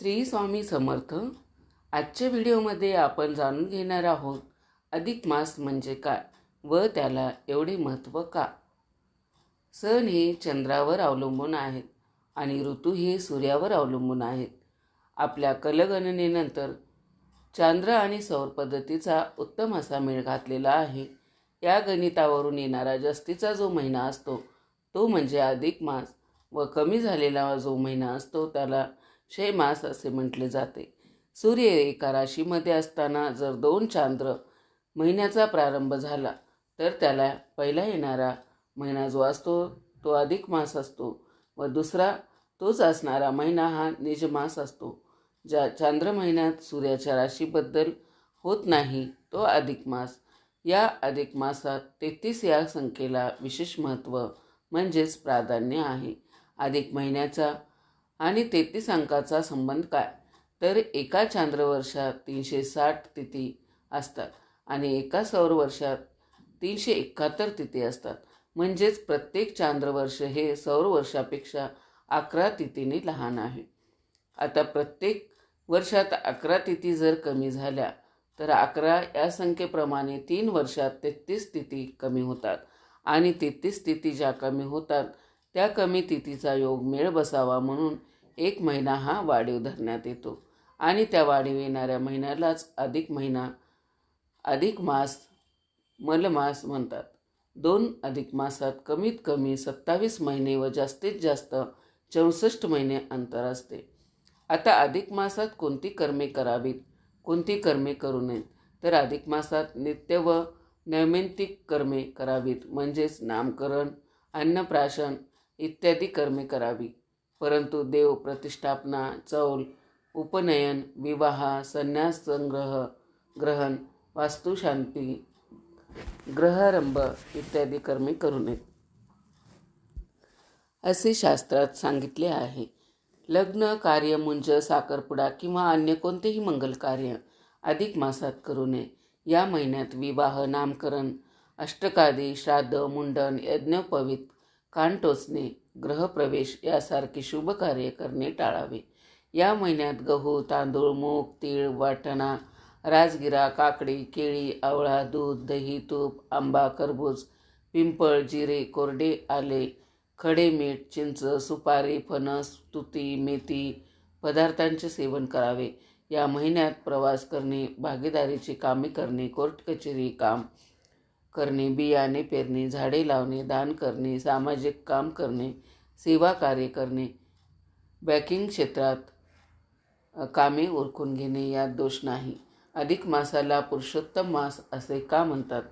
श्री स्वामी समर्थ आजच्या व्हिडिओमध्ये आपण जाणून घेणार आहोत अधिक मास म्हणजे काय व त्याला एवढे महत्त्व का? सण हे चंद्रावर अवलंबून आहेत आणि ऋतू हे सूर्यावर अवलंबून आहेत. आपल्या कलगणनेनंतर चांद्र आणि सौर पद्धतीचा उत्तम असा मेळ घातलेला आहे. या गणितावरून येणारा जास्तीचा जो महिना असतो तो म्हणजे अधिक मास व कमी झालेला जो महिना असतो त्याला क्षय मास असे म्हटले जाते. सूर्य एका राशीमध्ये असताना जर दोन चांद्र महिन्याचा प्रारंभ झाला तर त्याला पहिला येणारा महिना जो असतो तो अधिक मास असतो व दुसरा तोच असणारा महिना हा निजमास असतो. ज्या चांद्र महिन्यात सूर्याच्या राशीबद्दल होत नाही तो अधिक मास. या अधिक मासात तेहतीस या संख्येला विशेष महत्त्व म्हणजेच प्राधान्य आहे. अधिक महिन्याचा आणि तेहतीस अंकाचा संबंध काय? तर एका चांद्रवर्षात तीनशे साठ तिथी असतात आणि एका सौरवर्षात तीनशे एकाहत्तर तिथी असतात. म्हणजेच प्रत्येक चांद्रवर्ष हे सौरवर्षापेक्षा अकरा तिथीने लहान आहे. आता प्रत्येक वर्षात अकरा तिथी जर कमी झाल्या तर अकरा या संख्येप्रमाणे तीन वर्षात तेहतीस तिथी कमी होतात. आणि तेहतीस तिथी ज्या कमी होतात त्या कमी तिथीचा योग मेळ बसावा म्हणून एक महिना हा वाढीव धरण्यात येतो. आणि त्या वाढीव येणाऱ्या महिन्यालाच अधिक महिना अधिक मास मलमास म्हणतात. दोन अधिक मासात कमीत कमी सत्तावीस महिने व जास्तीत जास्त चौसष्ट महिने अंतर असते. आता अधिक मासात कोणती कर्मे करावीत? कोणती कर्मे करू नयेत? तर अधिक मासात नित्य व नैमित्तिक कर्मे करावीत. म्हणजेच नामकरण अन्नप्राशन इत्यादी कर्मे करावी. परंतु देव प्रतिष्ठापना चौल उपनयन विवाह संन्यास संग्रह ग्रहण वास्तुशांती ग्रहारंभ इत्यादी कर्मे करू नयेत. असे शास्त्रात सांगितले आहे. लग्न कार्य मुंज साखरपुडा किंवा अन्य कोणतेही मंगल कार्य अधिक मासात करू नये. या महिन्यात विवाह नामकरण अष्टकादी श्राद्ध मुंडन यज्ञोपवीत कान टोचणे ग्रहप्रवेश यासारखे शुभ कार्य करणे टाळावे. या महिन्यात गहू तांदूळ मूग तीळ वाटणा राजगिरा काकडी केळी आवळा दूध दही तूप आंबा खरबूज पिंपळ जिरे कोरडे आले खडे मीठ चिंच सुपारी फणस तुती मेथी पदार्थांचे सेवन करावे. या महिन्यात प्रवास करणे भागीदारीची कामे करणे कोर्ट कचेरी काम करणे बियाणे पेरणे झाडे लावणे दान करणे सामाजिक काम करणे सेवा कार्य करणे बँकिंग क्षेत्रात कामे ओळखून घेणे यात दोष नाही. अधिक मासाला पुरुषोत्तम मास असे का म्हणतात?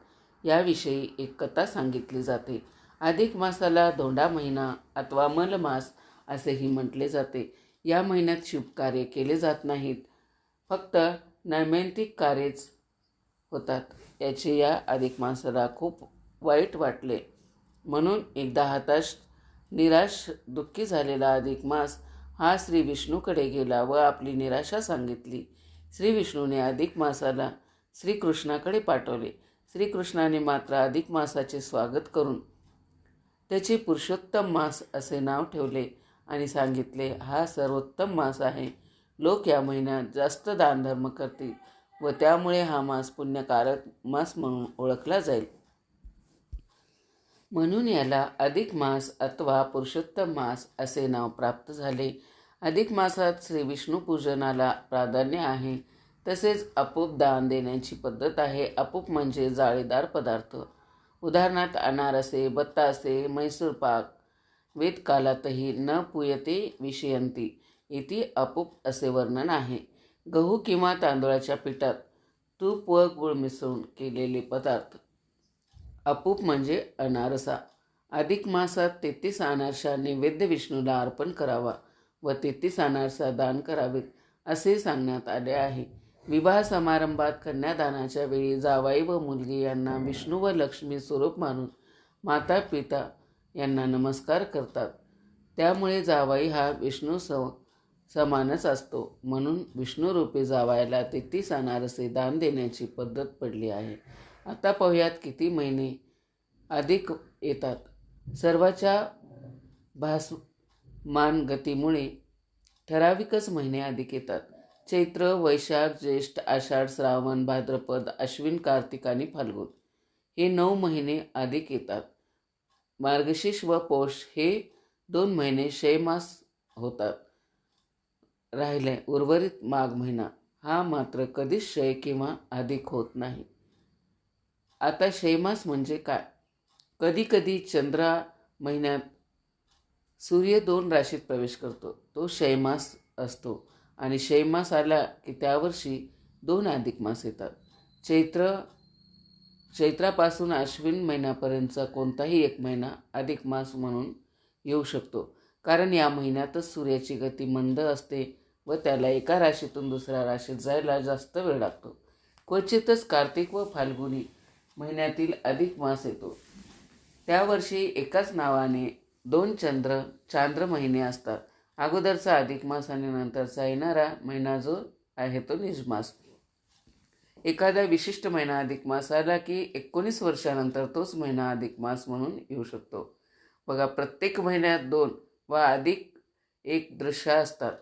याविषयी एक कथा सांगितली जाते. अधिक मासाला धोंडा महिना अथवा मलमास असेही म्हटले जाते. या महिन्यात शुभकार्य केले जात नाहीत. फक्त नैमित्तिक कार्यच होतात. याचे या अधिक मासाला खूप वाईट वाटले. म्हणून एकदा हताश निराश दुःखी झालेला अधिक मास हा श्री विष्णूकडे गेला व आपली निराशा सांगितली. श्री विष्णूने अधिक मासाला श्रीकृष्णाकडे पाठवले. श्रीकृष्णाने मात्र अधिक मासाचे स्वागत करून त्याचे पुरुषोत्तम मास असे नाव ठेवले आणि सांगितले हा सर्वोत्तम मास आहे. लोक या महिन्यात जास्त दानधर्म करतील व त्यामुळे हा मास पुण्यकारक मास म्हणून ओळखला जाईल. म्हणून याला अधिक मास अथवा पुरुषोत्तम मास असे नाव प्राप्त झाले. अधिक मासात श्री विष्णू पूजनाला प्राधान्य आहे. तसेच अपूप दान देण्याची पद्धत आहे. अपूप म्हणजे जाळीदार पदार्थ. उदाहरणार्थ अनारसे बत्तासे मैसूर पाक वेदकालातही न पुयते विषयंती इथे अपूप असे वर्णन आहे. गहू किंवा तांदळाच्या पिठात तूप व गुळ मिसळून केलेले पदार्थ. अपूप म्हणजे अनारसा. अधिक मासात तेहतीस अनारसा नैवेद्य विष्णूला अर्पण करावा व तेहतीस अनारसा दान करावेत असे सांगण्यात आले आहे. विवाह समारंभात कन्यादानाच्या वेळी जावाई व मुलगी यांना विष्णू व लक्ष्मी स्वरूप मानून माता पिता यांना नमस्कार करतात. त्यामुळे जावाई हा विष्णू स समानच असतो. म्हणून विष्णुरूपी जावायला तेहतीस अनारसे दान देण्याची पद्धत पडली आहे. आता पोह्यात किती महिने अधिक येतात. सर्वाच्या भासमान गतीमुळे ठराविकच महिने अधिक येतात. चैत्र वैशाख ज्येष्ठ आषाढ श्रावण भाद्रपद अश्विन कार्तिक आणि फाल्गुन हे नऊ महिने अधिक येतात. मार्गशीर्ष व पौष हे दोन महिने क्षयमास होतात. राहिले उर्वरित माघ महिना हा मात्र कधीच क्षय किंवा अधिक होत नाही. आता शैमास म्हणजे काय? कधी कधी चंद्रा महिन्यात सूर्य दोन राशीत प्रवेश करतो. तो शैमास असतो आणि शैमास आला की त्यावर्षी दोन अधिक मास येतात. चैत्र चैत्रापासून अश्विन महिन्यापर्यंतचा कोणताही एक महिना अधिक मास म्हणून येऊ शकतो. कारण या महिन्यातच सूर्याची गती मंद असते व त्याला एका राशीतून दुसऱ्या राशीत जायला जास्त वेळ लागतो. क्वचितच कार्तिक व फाल्गुनी महिन्यातील अधिक मास येतो. त्या वर्षी एकाच नावाने दोन चंद्र चांद्र महिने असतात. अगोदरचा अधिक मास आणि नंतरचा येणारा महिना जो आहे तो निजमास. एखादा विशिष्ट महिना अधिक मास आला की एकोणीस वर्षानंतर तोच महिना अधिक मास म्हणून येऊ शकतो. बघा प्रत्येक महिन्यात दोन व अधिक एक दृश्य असतात.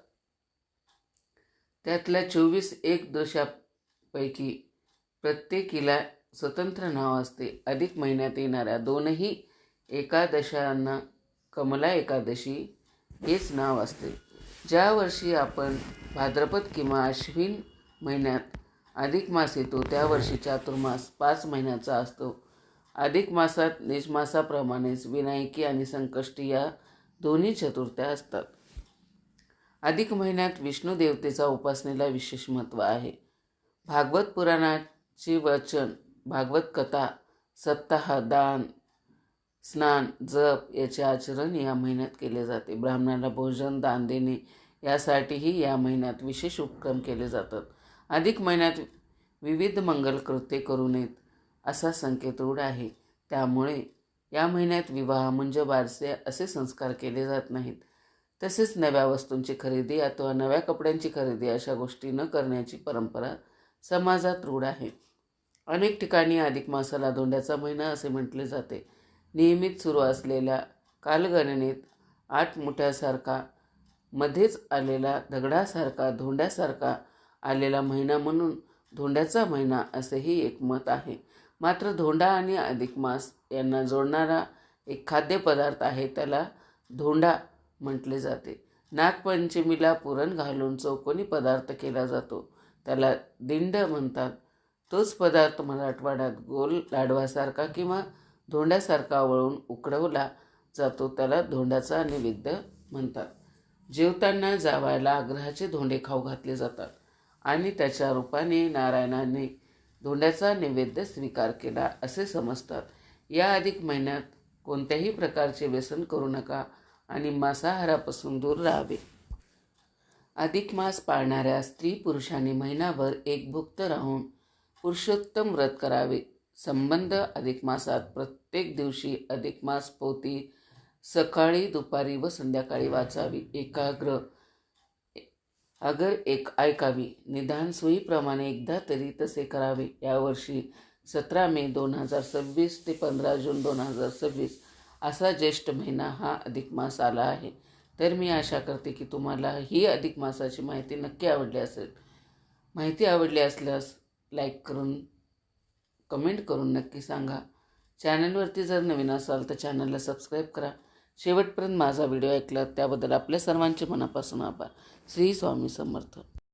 त्यातल्या चोवीस एक दृश्यापैकी प्रत्येकीला स्वतंत्र नाव असते. अधिक महिन्यात येणाऱ्या दोनही एकादशांना कमला एकादशी हेच नाव असते. ज्या वर्षी आपण भाद्रपद किंवा अश्विन महिन्यात अधिक मास येतो त्या वर्षी चातुर्मास पाच महिन्याचा असतो. अधिक मासात निजमासाप्रमाणेच विनायकी आणि संकष्टी या दोन्ही चतुर्थ्या असतात. अधिक महिन्यात विष्णू देवतेचा उपासनेला विशेष महत्त्व आहे. भागवत पुराणाचे वचन भागवत कथा सप्ताह दान स्नान जप याचे आचरण या महिन्यात केले जाते. ब्राह्मणाला भोजन दान देणे यासाठीही या महिन्यात विशेष उपक्रम केले जातात. अधिक महिन्यात विविध मंगल कृत्ये करू नयेत असा संकेत रूढ आहे. त्यामुळे या महिन्यात विवाह म्हणजे बारसे असे संस्कार केले जात नाहीत. तसेच नव्या वस्तूंची खरेदी अथवा नव्या कपड्यांची खरेदी अशा गोष्टी न करण्याची परंपरा समाजात रूढ आहे. अनेक ठिकाणी अधिक मासाला धोंड्याचा महिना असे म्हटले जाते. नियमित सुरू असलेल्या कालगणनेत आठ मुठ्यासारखा मध्येच आलेला दगडासारखा धोंड्यासारखा आलेला महिना म्हणून धोंड्याचा महिना असेही एक मत आहे. मात्र धोंडा आणि अधिक मास यांना जोडणारा एक खाद्यपदार्थ आहे त्याला धोंडा म्हटले जाते. नागपंचमीला पुरण घालून चौकोनी पदार्थ केला जातो. त्याला दिंड म्हणतात. तोच पदार्थ मराठवाड्यात गोल लाडवासारखा किंवा धोंड्यासारखा वळून उकडवला जातो त्याला धोंड्याचा नैवेद्य म्हणतात. जेवताना जावायला आग्रहाचे धोंडे खाऊ घातले जातात आणि त्याच्या रूपाने नारायणाने धोंड्याचा नैवेद्य स्वीकार केला असे समजतात. या अधिक महिन्यात कोणत्याही प्रकारचे व्यसन करू नका आणि मांसाहारापासून दूर राहावे. अधिक मास पाळणाऱ्या स्त्री पुरुषांनी महिनाभर एकभुक्त राहून पुरुषोत्तम व्रत करावे. संबंध अधिक मासात प्रत्येक दिवशी अधिक मास पोती सकाळी दुपारी व संध्याकाळी वाचावी. एकाग्र अगर एक ऐकावी निदान सोयीप्रमाणे एकदा तरी तसे करावे. यावर्षी सतरा मे दोन हजार सव्वीस ते पंधरा जून दोन हजार सव्वीस असा ज्येष्ठ महिना हा अधिक मास आला आहे. तर मी आशा करते की तुम्हाला ही अधिक मासाची माहिती नक्की आवडली असेल. माहिती आवडली असल्यास लाईक करून कमेंट करून नक्की सांगा. चॅनलवरती जर नवीन असाल तर चॅनलला सबस्क्राईब करा. शेवटपर्यंत माझा व्हिडिओ ऐकला त्याबद्दल आपल्या सर्वांचे मनापासून आभार. श्री स्वामी समर्थ.